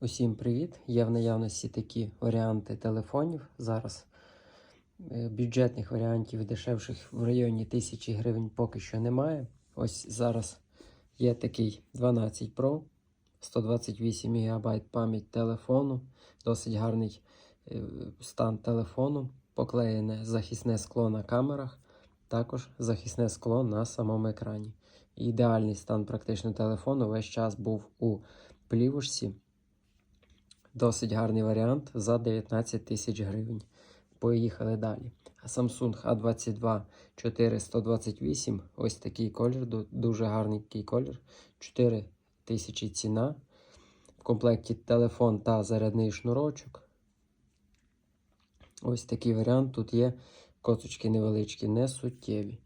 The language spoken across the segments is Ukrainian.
Усім привіт! Є в наявності такі варіанти телефонів. Зараз Е, бюджетних варіантів дешевших в районі 1000 гривень поки що немає. Ось зараз є такий 12 Pro, 128 ГБ пам'ять телефону, досить гарний е, стан телефону, поклеєне захисне скло на камерах, також захисне скло на самому екрані. Ідеальний стан практично телефону весь час був у плівушці. Досить гарний варіант за 19 тисяч гривень. Поїхали далі. Samsung A22 4128. Ось такий колір, дуже гарний колір. 4 тисячі ціна. В комплекті телефон та зарядний шнурочок. Ось такий варіант. Тут є косочки невеличкі, не суттєві.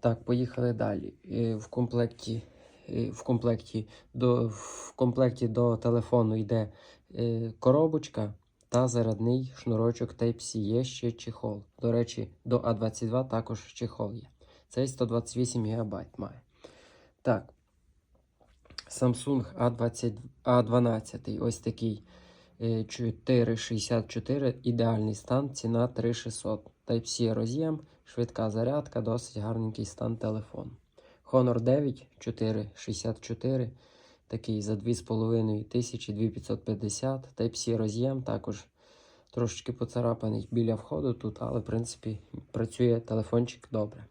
Так, поїхали далі. Е, В комплекті, е, в комплекті, до, в комплекті до телефону йде коробочка та зарядний шнурочок Type-C. Є ще чехол. До речі, до А22 також чехол є. Цей 128 ГБ має. Так. Samsung A20, A12. Ось такий е, 464. Ідеальний стан. Ціна 3600. Type-C роз'єм, швидка зарядка, досить гарненький стан телефону. Honor 9 464. Такий за 2,5 тисячі 2550. Type-C роз'єм також трошечки поцарапаний біля входу тут, але в принципі працює телефончик добре.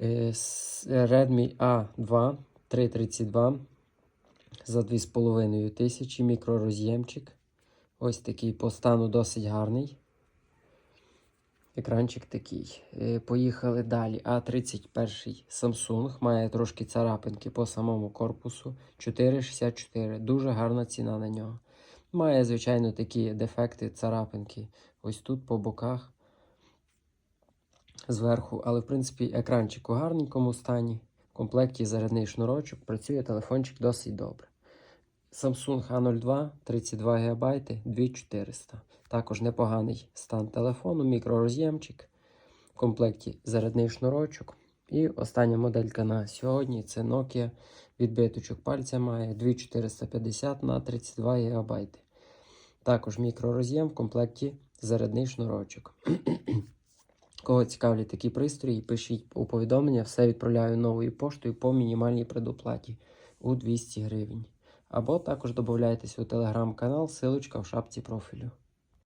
Е, Redmi A2 332 за 2,5 тисячі мікророз'ємчик. Ось такий по стану досить гарний. Екранчик такий. Е, Поїхали далі. А31 Samsung має трошки царапинки по самому корпусу. 4,64. Дуже гарна ціна на нього. Має, звичайно, такі дефекти, царапинки. Ось тут по боках. Зверху, але в принципі екранчик у гарненькому стані. В комплекті зарядний шнурочок. Працює телефончик досить добре. Samsung A02 32 ГБ 2400. Також непоганий стан телефону, мікророз'ємчик. В комплекті зарядний шнурочок. І остання моделька на сьогодні це Nokia. Відбиточок пальця має 2450 на 32 ГБ. Також мікророз'єм в комплекті зарядний шнурочок. Кого цікавлять такі пристрої, пишіть у повідомлення, все відправляю новою поштою по мінімальній предоплаті у 200 гривень. Або також додайтесь у телеграм-канал, силочка в шапці профілю.